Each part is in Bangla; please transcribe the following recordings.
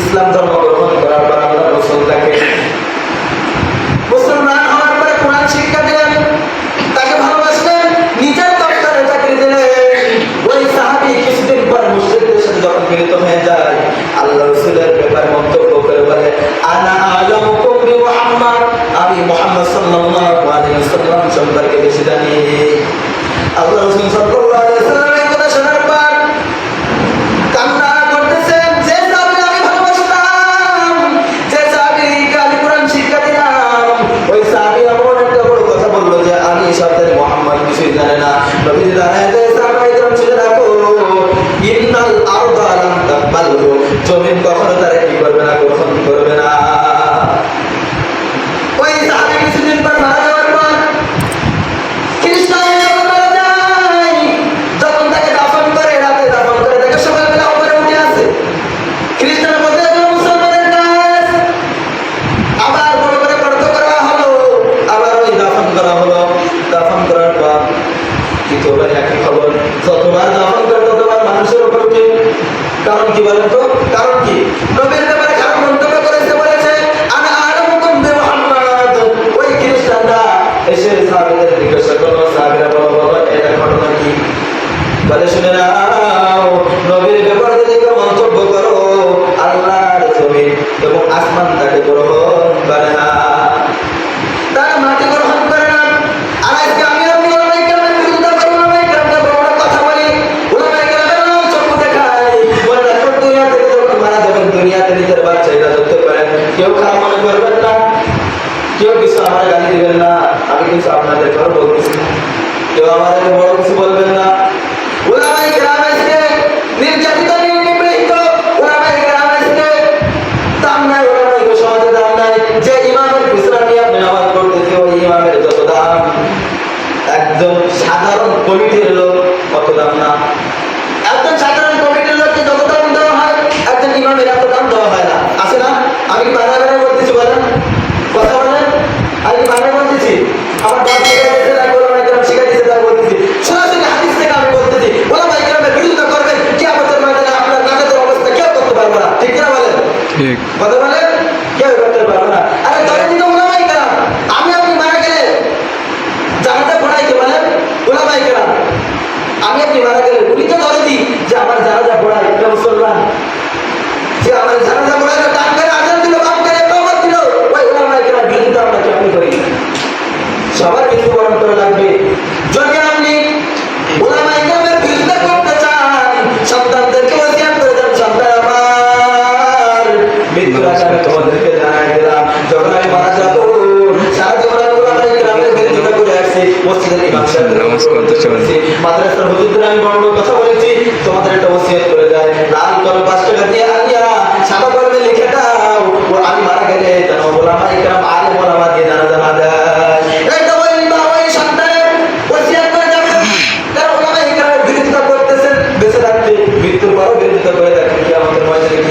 ইসলাম ধর্ম গ্রহণ করার পর আল্লাহ রসুল তাকে কিছুদিন পর মুসলিমদের সাথে হয়ে যায়, আল্লাহ রসুলের ব্যাপারে মন্তব্য করে আনা আলম কবি আমি মোহাম্মদ সাল্লাল্লাহু আলাইহি ওয়াসাল্লাম সম্পর্কে বেশি জানি। আল্লাহ রসুল জমিন কখনো তার একই খবর। যতবার দাফন করে ততবার মানুষের উপর কারণ কি বলেন তো? কারণ কি? নবীর কিছু না আমি কিছু আপনাদের বড় কেউ আমাদেরকে বড় কিছু বলবেন না। ঠিক। কথা বলেন কেউ করতে পারবে না। আরে ধরে দিতে ওলামাই কেরাম। আমি আপনি মারা গেলে জানাতে পড়াই বলেন? ওলামাই কেরাম। আমি আপনি মারা গেলে মাদ্রাসার হুজুরদের আমি বড়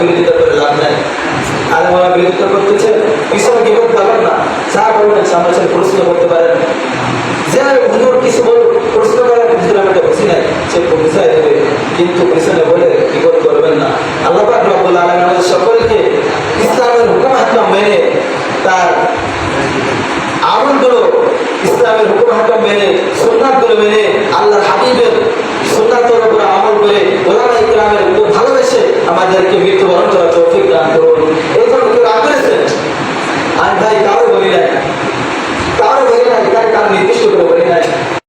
বিরোধিতা করে লাভ নাই। আলেমারা বিরোধিতা করতেছে, পিছনে কি করতে পারেন না। চা করবেন সামনে সামনে প্রশ্ন করতে পারেন। যে হুজুর কিছু বল প্রশ্ন করেন হুজুর আমি বুঝি নাই। সে বুঝাই দেবে। কিন্তু পিছনে বলে কি করতে না। আল্লাহ পাক রব্বুল আলামিন আমাদের সকলকে ইসলামের হুকুম হাকাম মেনে তার আমলগুলো ইসলামের হুকুম হাকাম মেনে, সুন্নাতগুলো মেনে, আল্লাহর হাবিবের সুন্নাতের উপর আমল করে ওলামা ইকরামের ভালোবেসে আমাদেরকে